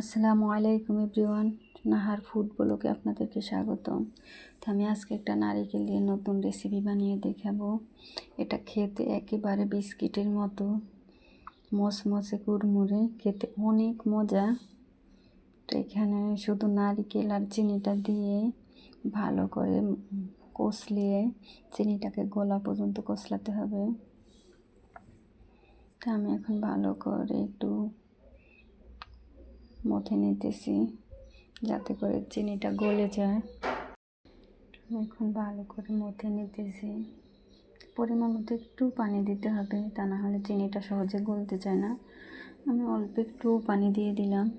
আসসালামু আলাইকুম everyone. Nahar food ব্লগে আপনাদেরকে স্বাগতম। তো আমি আজকে একটা নারিকেল দিয়ে নতুন রেসিপি বানিয়ে দেখাবো। এটা খেতে একেবারে বিস্কিটের মতো। মচমচে কুড়মুড়ে। খেতে অনেক মজা। তো এখানে শুধু নারিকেল আর চিনিটা দিয়ে ভালো করে কষলিয়ে চিনিটাকে গলা পর্যন্ত কষলাতে হবে। তা আমি এখন ভালো করে একটু মথে নিতেছি যাতে করে চিনিটা গলে যায়। এখন ভালো করে মথে নিতেছি। পরিমাণ মতো একটু পানি দিতে হবে, তা না হলে চিনিটা সহজে গলতে চায় না। আমি অল্প একটু পানি দিয়ে দিলাম।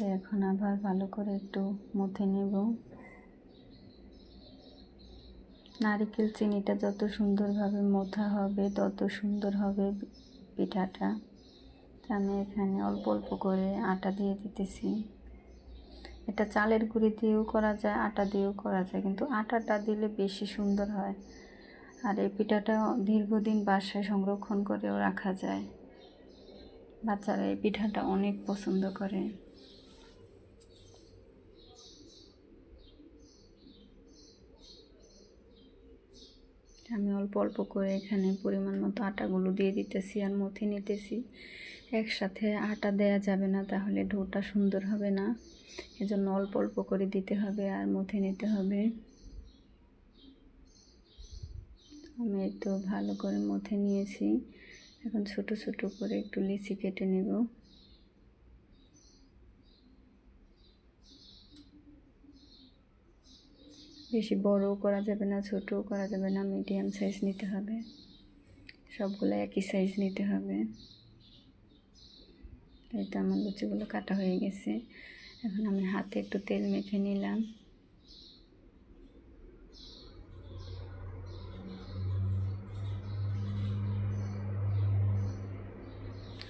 এখন আবার ভালো করে একটু মথে নেব। নারিকেল চিনিটা যত সুন্দরভাবে মোথা হবে, তত সুন্দর হবে পিঠাটা। আমি এখানে অল্প অল্প করে আটা দিয়ে দিতেছি। এটা চালের গুঁড়ি দিয়েও করা যায়, আটা দিয়েও করা যায়, কিন্তু আটাটা দিলে বেশি সুন্দর হয়। আর এই পিঠাটা দীর্ঘদিন বাসায় সংরক্ষণ করেও রাখা যায়। বাচ্চারা এই পিঠাটা অনেক পছন্দ করে। আমি অল্প অল্প করে এখানে পরিমাণ মতো আটাগুলো দিয়ে দিতেছি আর মথে নিতেছি। একসাথে আটা দেয়া যাবে না, তাহলে ঢোটা সুন্দর হবে না। এজন্য অল্প অল্প করে দিতে হবে আর মথে নিতে হবে। আমি তো ভালো করে মথে নিয়েছি। এখন ছোট ছোট করে একটু লিচি কেটে নেব। বেশি বড়ও করা যাবে না, ছোটও করা যাবে না, মিডিয়াম সাইজ নিতে হবে। সবগুলো একই সাইজ নিতে হবে। এই তো আমার লুচিগুলো কাটা হয়ে গেছে। এখন আমি হাতে একটু তেল মেখে নিলাম।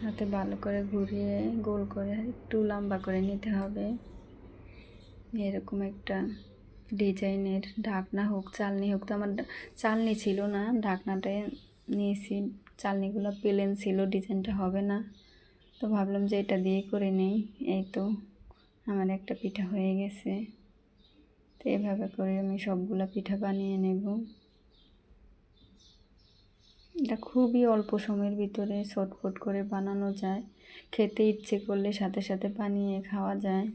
হাতে ভালো করে ঘুরিয়ে, গোল করে একটু লম্বা করে নিতে হবে। এরকম একটা ডিজাইনের ঢাকনা হোক, চালনি হোক, তো আমার চালনি ছিল না, ঢাকনাটায় নিয়েছি। চালনিগুলো প্লেন ছিল ডিজাইনটা হবে না। তো ভাবলাম যে এটা দিয়ে করে নেই। এই তো আমার একটা পিঠা হয়ে গেছে। তো এভাবে করে আমি সবগুলো পিঠা বানিয়ে নেব। এটা খুবই অল্প সময়ের ভিতরে ছটফট করে বানানো যায়। খেতে ইচ্ছে করলে সাথে সাথে বানিয়ে খাওয়া যায়।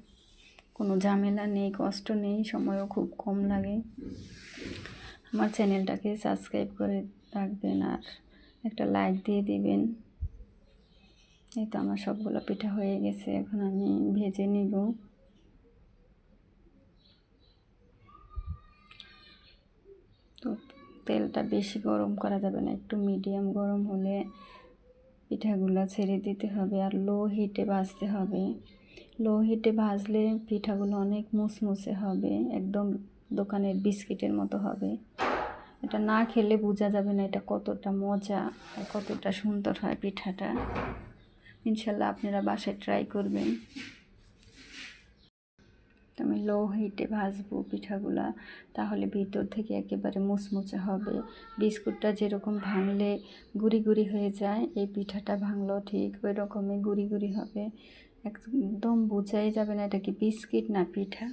কোনো ঝামেলা নেই, কষ্ট নেই, সময়ও খুব কম লাগে। আমার চ্যানেলটাকে সাবস্ক্রাইব করে রাখবেন আর একটা লাইক দিয়ে দিবেন। এই তো আমার সবগুলো পিঠা হয়ে গেছে, এখন আমি ভেজে নিব। তো তেলটা বেশি গরম করা যাবে না, একটু মিডিয়াম গরম হলে পিঠাগুলো ছেড়ে দিতে হবে আর লো হিটে ভাজতে হবে। লো হিটে ভাজলে পিঠাগুলো অনেক মুসমুসে হবে, একদম দোকানের বিস্কিটের মতো হবে। এটা না খেলে বোঝা যাবে না এটা কতটা মজা কতটা সুন্দর হয় পিঠাটা। ইনশাল্লাহ আপনারা বাসায় ট্রাই করবেন। আমি লো হিটে ভাজবো পিঠাগুলা, তাহলে ভিতর থেকে একেবারে মুচমুচে হবে। বিস্কুটটা যেরকম ভাঙলে গুড়ি গুড়ি হয়ে যায়, এই পিঠাটা ভাঙলো ঠিক ওই রকমই গুড়ি গুড়ি হবে। একদম বোঝাই যাবে না এটা কি বিস্কিট না পিঠা।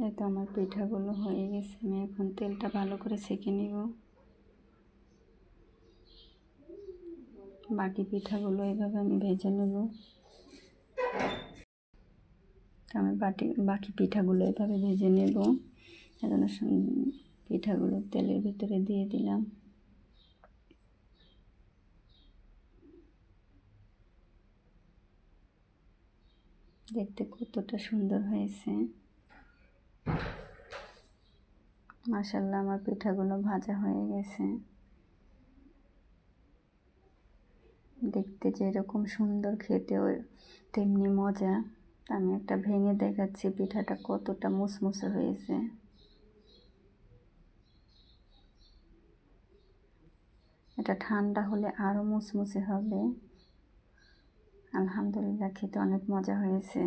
এই তো আমার পিঠাগুলো হয়ে গেছে, আমি এখন তেলটা ভালো করে সেঁকে নিব। বাকি পিঠাগুলো এভাবে আমি ভেজে নেব। আমি বাটি, বাকি পিঠাগুলো এভাবে ভেজে নেব। এখন পিঠাগুলো তেলের ভিতরে দিয়ে দিলাম। দেখতে কতটা সুন্দর হয়েছে। মাসাল্লাহ আমার পিঠাগুলো ভাজা হয়ে গেছে। দেখতে যেরকম সুন্দর খেতেও, তেমনি মজা। আমি একটা ভেঙে দেখাচ্ছি পিঠাটা কতটা মুসমুসে হয়েছে। এটা ঠান্ডা হলে আরও মুসমুসে হবে। আলহামদুলিল্লাহ, খেতে অনেক মজা হয়েছে।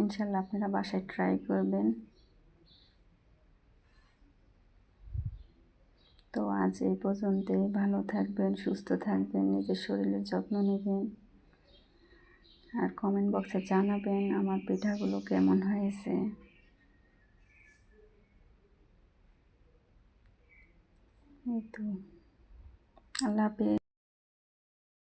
ইনশাল্লাহ আপনারা বাসায় ট্রাই করবেন। তো আজ এই পর্যন্তই। ভালো থাকবেন, সুস্থ থাকবেন, নিজের শরীরের যত্ন নেবেন। আর কমেন্ট বক্সে জানাবেন আমার পিঠাগুলো কেমন হয়েছে। এই তো। আল্লাহ হাফেজ।